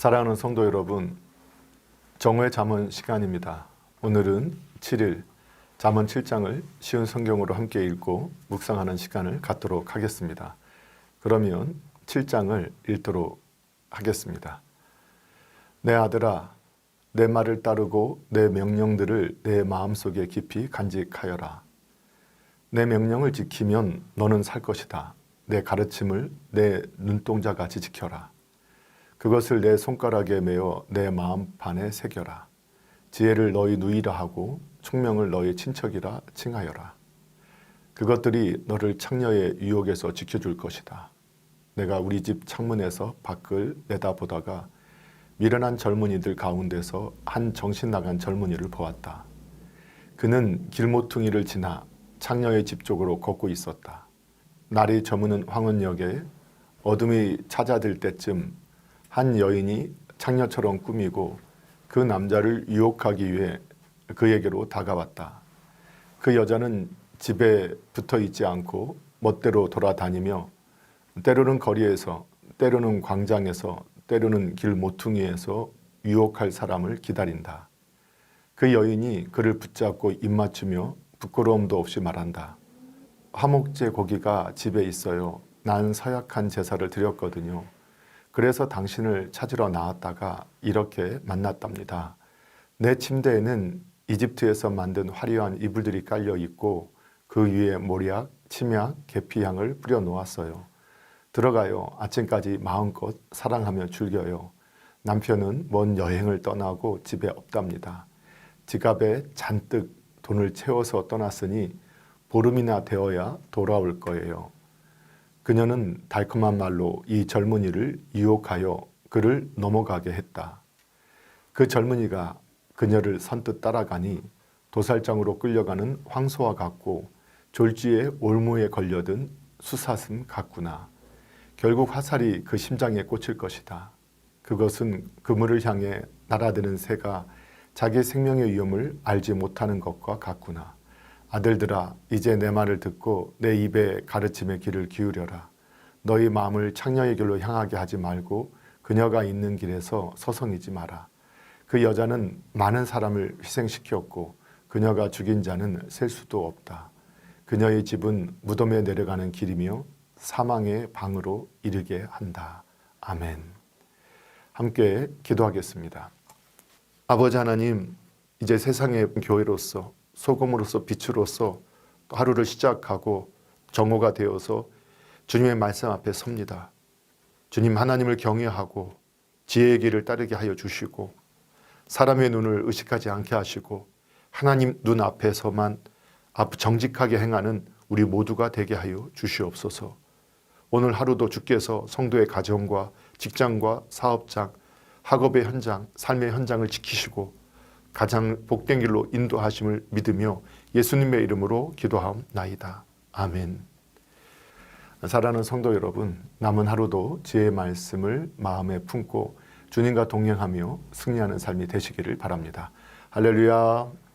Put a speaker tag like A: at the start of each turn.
A: 사랑하는 성도 여러분, 정오의 잠언 시간입니다. 오늘은 7일 잠언 7장을 쉬운 성경으로 함께 읽고 묵상하는 시간을 갖도록 하겠습니다. 그러면 7장을 읽도록 하겠습니다. 내 아들아, 내 말을 따르고 내 명령들을 내 마음속에 깊이 간직하여라. 내 명령을 지키면 너는 살 것이다. 내 가르침을 내 눈동자같이 지켜라. 그것을 내 손가락에 메어 내 마음판에 새겨라. 지혜를 너희 누이라 하고 총명을 너희 친척이라 칭하여라. 그것들이 너를 창녀의 유혹에서 지켜줄 것이다. 내가 우리 집 창문에서 밖을 내다보다가 미련한 젊은이들 가운데서 한 정신 나간 젊은이를 보았다. 그는 길모퉁이를 지나 창녀의 집 쪽으로 걷고 있었다. 날이 저무는 황혼역에 어둠이 찾아들 때쯤 한 여인이 창녀처럼 꾸미고 그 남자를 유혹하기 위해 그에게로 다가왔다. 그 여자는 집에 붙어 있지 않고 멋대로 돌아다니며 때로는 거리에서, 때로는 광장에서, 때로는 길 모퉁이에서 유혹할 사람을 기다린다. 그 여인이 그를 붙잡고 입맞추며 부끄러움도 없이 말한다. 화목제 고기가 집에 있어요. 난 서약한 제사를 드렸거든요. 그래서 당신을 찾으러 나왔다가 이렇게 만났답니다. 내 침대에는 이집트에서 만든 화려한 이불들이 깔려 있고 그 위에 모략, 침약, 계피향을 뿌려 놓았어요. 들어가요. 아침까지 마음껏 사랑하며 즐겨요. 남편은 먼 여행을 떠나고 집에 없답니다. 지갑에 잔뜩 돈을 채워서 떠났으니 보름이나 되어야 돌아올 거예요. 그녀는 달콤한 말로 이 젊은이를 유혹하여 그를 넘어가게 했다. 그 젊은이가 그녀를 선뜻 따라가니 도살장으로 끌려가는 황소와 같고 졸지에 올무에 걸려든 수사슴 같구나. 결국 화살이 그 심장에 꽂힐 것이다. 그것은 그물을 향해 날아드는 새가 자기 생명의 위험을 알지 못하는 것과 같구나. 아들들아, 이제 내 말을 듣고 내 입에 가르침의 귀를 기울여라. 너희 마음을 창녀의 길로 향하게 하지 말고 그녀가 있는 길에서 서성이지 마라. 그 여자는 많은 사람을 희생시켰고 그녀가 죽인 자는 셀 수도 없다. 그녀의 집은 무덤에 내려가는 길이며 사망의 방으로 이르게 한다. 아멘. 함께 기도하겠습니다. 아버지 하나님, 이제 세상의 교회로서 소금으로서 빛으로서 또 하루를 시작하고 정오가 되어서 주님의 말씀 앞에 섭니다. 주님 하나님을 경외하고 지혜의 길을 따르게 하여 주시고 사람의 눈을 의식하지 않게 하시고 하나님 눈 앞에서만 앞 정직하게 행하는 우리 모두가 되게 하여 주시옵소서. 오늘 하루도 주께서 성도의 가정과 직장과 사업장, 학업의 현장, 삶의 현장을 지키시고 가장 복된 길로 인도하심을 믿으며 예수님의 이름으로 기도하옵나이다. 아멘. 사랑하는 성도 여러분, 남은 하루도 지혜의 말씀을 마음에 품고 주님과 동행하며 승리하는 삶이 되시기를 바랍니다. 할렐루야.